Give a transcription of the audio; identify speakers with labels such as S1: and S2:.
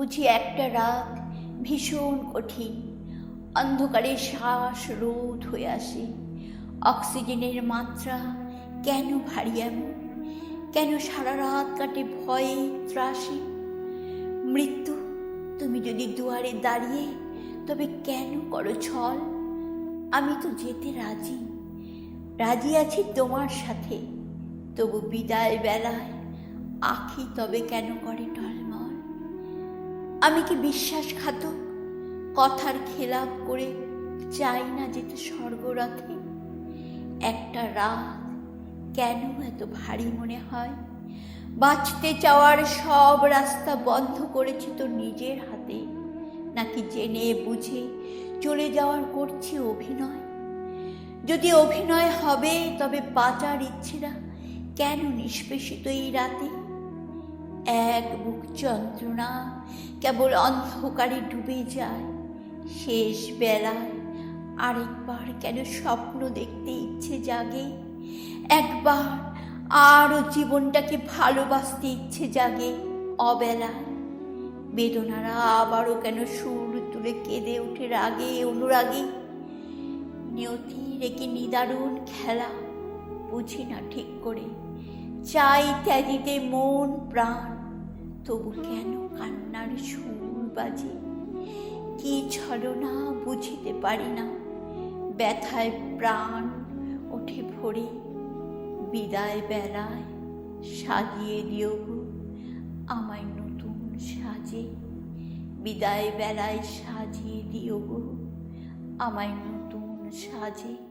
S1: বুঝি একটা রাত ভীষণ কঠিন। অন্ধকারে শ্বাস রোধ হয়ে আসে। অক্সিজেনের মাত্রা কেন ভারী এমন? কেন সারা রাত কাটে ভয়ে ত্রাসে? মৃত্যু, তুমি যদি দুয়ারে দাঁড়িয়ে তবে কেন করো ছল? আমি তো যেতে রাজি। রাজি আছি তোমার সাথে। তবু বিদায় বেলায় আখি তবে কেন করে টলমল আমি কি বিশ্বাসঘাতক? কথার খেলাপ করে চাই না যেতে স্বর্গরথে? একটা রাত কেন এত ভারী মনে হয়? বাঁচতে চাওয়ার সব রাস্তা বন্ধ করেছি তো নিজের হাতে? নাকি জেনে বুঝে চলে যাওয়ার করছি অভিনয়? যদি অভিনয় হবে তবে বাঁচার ইচ্ছেরা কেন নিষ্পেষিত এই রাতে? এক বুক যন্ত্রণা কেবল অন্ধকারে ডুবে যায়। শেষ বেলায় আরেকবার কেন স্বপ্ন দেখতে ইচ্ছে জাগে? একবার আরও জীবনটাকে ভালোবাসতে ইচ্ছে জাগে অবেলায়। বেদনারা আবারও কেন সুর তুলে কেঁদে ওঠে রাগে, অনুরাগে? নিয়তির একে নিদারুণ খেলা, বুঝি না ঠিক করে। চাই ত্যাজিতে মন, প্রাণ তবু কেন কান্নার সুর বাজে? কি ছলনা বুঝিতে পারি না। ব্যথায় প্রাণ ওঠে ভরে। বিদায় বেলায় সাজিয়ে দিও গো আমায় নতুন সাজে। বিদায় বেলায় সাজিয়ে দিও গো আমায় নতুন সাজে।